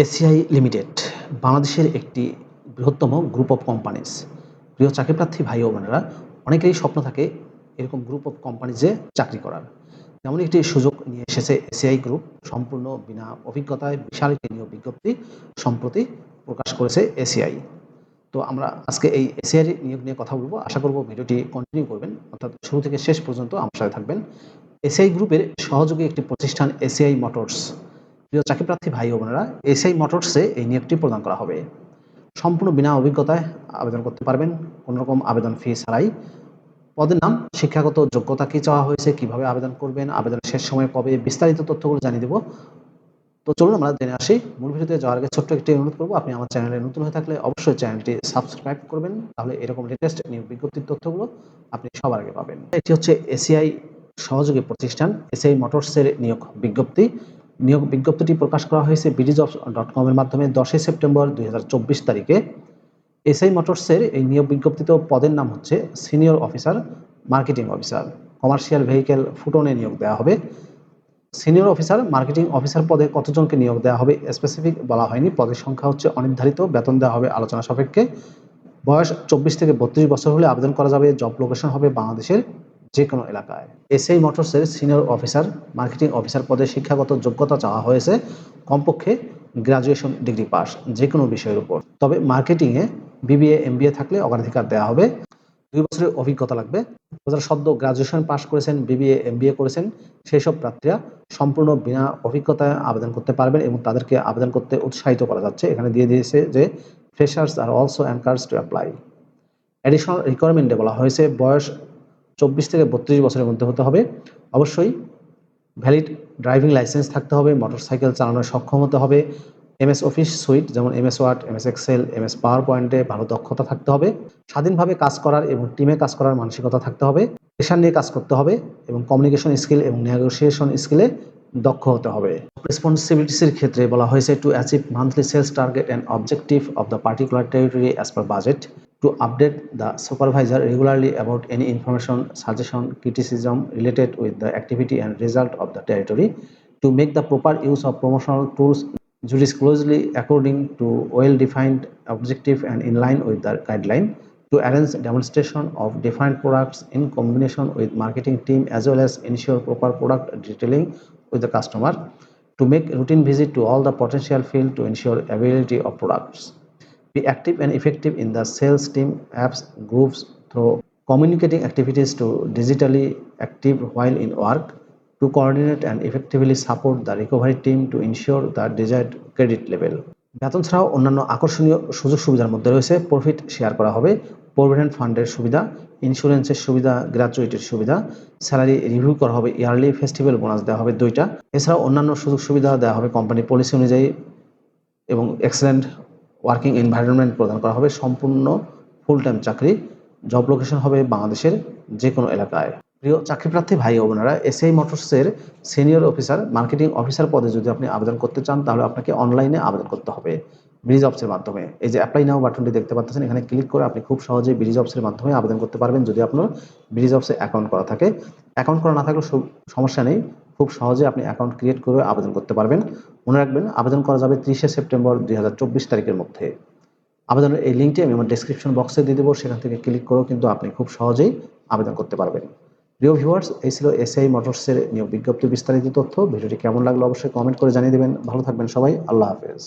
ACI limited, বাংলাদেশের একটি বৃহত্তম গ্রুপ অফ কোম্পানিজ প্রিয় চাকরিপ্রার্থী ভাই ও বোনেরা, অনেকেরই স্বপ্ন থাকে এরকম গ্রুপ অফ কোম্পানিজে চাকরি করার। তেমন একটি সুযোগ নিয়ে এসেছে এসিআই গ্রুপ সম্পূর্ণ বিনা অভিজ্ঞতায় বিশাল একটি নিয়োগ বিজ্ঞপ্তি সম্প্রতি প্রকাশ করেছে এসিআই। তো আমরা আজকে এই এসিআই নিয়োগ নিয়ে কথা বলব। আশা করব ভিডিওটি কন্টিনিউ করবেন। অর্থাৎ শুরু থেকে শেষ পর্যন্ত আমার সাথে থাকবেন। এসিআই গ্রুপের সহযোগী একটি প্রতিষ্ঠান এসিআই মোটরস। প্রিয় চাকরিপ্রার্থী ভাই ও বোনেরা, এসআই মোটরসে এই নিয়োগটি প্রদান করা হবে। সম্পূর্ণ বিনা অভিজ্ঞতায় আবেদন করতে পারবেন। কোনো রকম আবেদন ফি ছাড়াই। পদের নাম, শিক্ষাগত যোগ্যতা কী চাওয়া হয়েছে, কীভাবে আবেদন করবেন, আবেদনের শেষ সময় কবে, বিস্তারিত তথ্যগুলো জানিয়ে দেবো। তো চলুন আমরা জেনে আসি। মূল ভিডিওতে যাওয়ার আগে ছোট্ট একটি অনুরোধ করব, আপনি আমার চ্যানেলে নতুন হয়ে থাকলে অবশ্যই চ্যানেলটি সাবস্ক্রাইব করবেন। তাহলে এরকম লেটেস্ট নিয়োগ বিজ্ঞপ্তির তথ্যগুলো আপনি সবার আগে পাবেন। এটি হচ্ছে এসিআই সহযোগী প্রতিষ্ঠান, এসিআই মোটরসের নিয়োগ বিজ্ঞপ্তি। নিয়োগ বিজ্ঞপ্তিটি প্রকাশ করা হয়েছে বিডিজ ডট কমের মাধ্যমে দশই সেপ্টেম্বর দুই হাজার চব্বিশ তারিখে। এসআই মোটরসের এই নিয়োগ বিজ্ঞপ্তিত পদের নাম হচ্ছে senior officer marketing officer commercial vehicle ফুটনে নিয়োগ দেওয়া হবে। সিনিয়র অফিসার মার্কেটিং অফিসার পদে কতজনকে নিয়োগ দেওয়া হবে স্পেসিফিক বলা হয়নি। পদের সংখ্যা হচ্ছে অনির্ধারিত। বেতন দেওয়া হবে আলোচনা সাপেক্ষে। বয়স চব্বিশ থেকে বত্রিশ বছর হলে আবেদন করা যাবে। জব লোকেশন হবে বাংলাদেশের যে কোনো এলাকায়। এসআই মোটরসের সিনিয়র অফিসার, মার্কেটিং অফিসার পদে শিক্ষাগত যোগ্যতা চাওয়া হয়েছে, কমপক্ষে গ্রাজুয়েশন ডিগ্রি পাস যে কোনো বিষয়ের উপর। তবে মার্কেটিংয়ে বিবিএ, এমবিএ থাকলে অগ্রাধিকার দেওয়া হবে। দুই বছরের অভিজ্ঞতা লাগবে। যারা সদ্য গ্রাজুয়েশন পাশ করেছেন, বিবিএ, এমবিএ করেছেন সেই সব প্রার্থীরা সম্পূর্ণ বিনা অভিজ্ঞতায় আবেদন করতে পারবেন এবং তাদেরকে আবেদন করতে উৎসাহিত করা যাচ্ছে। এখানে দিয়ে দিয়েছে যে freshers are also encouraged to apply additional রিকোয়ারমেন্টে বলা হয়েছে, বয়স চব্বিশ থেকে বত্রিশ বছরের মধ্যে হতে হবে। অবশ্যই ভ্যালিড ড্রাইভিং লাইসেন্স থাকতে হবে মোটরসাইকেল চালানোর সক্ষম হতে হবে। এমএস অফিস সুইট যেমন MS Word MS Excel MS power পয়েন্টে ভালো দক্ষতা থাকতে হবে। স্বাধীনভাবে কাজ করার এবং টিমে কাজ করার মানসিকতা থাকতে হবে। পেশার নিয়ে কাজ করতে হবে এবং কমিউনিকেশন স্কিল এবং নেগোসিয়েশন স্কিলে দক্ষ হতে হবে। রেসপন্সিবিলিটিসের ক্ষেত্রে বলা হয়েছে to achieve monthly sales target and objective of the particular territory as per budget to update the supervisor regularly about any information, suggestion, criticism related with the activity and result of the territory, to make the proper use of promotional tools judiciously according to well-defined objective and in line with the guideline, to arrange demonstration of different products in combination with marketing team as well as ensure proper product detailing with the customer, to make routine visit to all the potential field to ensure availability of products be active and effective in the sales team apps groups through communicating activities to digitally active while in work to coordinate and effectively support the recovery team to ensure the desired credit level বেতন ছাড়াও অন্যান্য আকর্ষণীয় সুযোগ সুবিধার মধ্যে রয়েছে profit share করা হবে প্রভিডেন্ট ফান্ডের সুবিধা ইন্স্যুরেন্সের সুবিধা গ্র্যাচুইটির সুবিধা স্যালারি রিভিউ করা হবে ইয়ারলি ফেস্টিভ্যাল বোনাস দেওয়া হবে দুইটা এছাড়াও অন্যান্য সুযোগ সুবিধা দেওয়া হবে কোম্পানি পলিসি অনুযায়ী এবং এক্সেলেন্ট ওয়ার্কিং এনভায়রনমেন্ট প্রদান করা হবে, সম্পূর্ণ ফুল টাইম চাকরি জব লোকেশন হবে বাংলাদেশের যে কোনো এলাকায়। প্রিয় চাকরিপ্রার্থী ভাই ও বোনেরা এসআই মোটরসের সিনিয়র অফিসার মার্কেটিং অফিসার পদে যদি আপনি আবেদন করতে চান, তাহলে আপনাকে অনলাইনে আবেদন করতে হবে ব্রিজ অফসের মাধ্যমে। এই যে অ্যাপ্লাই নাও বাটনটি দেখতে পাচ্ছেন, এখানে ক্লিক করে আপনি খুব সহজেই ব্রিজ অফসের মাধ্যমে আবেদন করতে পারবেন, যদি আপনার ব্রিজ অফসে অ্যাকাউন্ট করা থাকে। অ্যাকাউন্ট করা না থাকলেও সমস্যা নেই। খুব সহজে আপনি অ্যাকাউন্ট ক্রিয়েট করে আবেদন করতে পারবেন। মনে রাখবেন, আবেদন করা যাবে ত্রিশে সেপ্টেম্বর দুই হাজার চব্বিশ তারিখের মধ্যে। আবেদনের এই লিঙ্কটি আমি আমার ডিসক্রিপশন বক্সে দিয়ে দেবো, সেখান থেকে ক্লিক করেও কিন্তু আপনি খুব সহজেই আবেদন করতে পারবেন। প্রিয় ভিউয়ার্স এই ছিল এসআই মোটরসের নিয়োগ বিজ্ঞপ্তি বিস্তারিত তথ্য। ভিডিওটি কেমন লাগল অবশ্যই কমেন্ট করে জানিয়ে দেবেন। ভালো থাকবেন সবাই, আল্লাহ হাফেজ।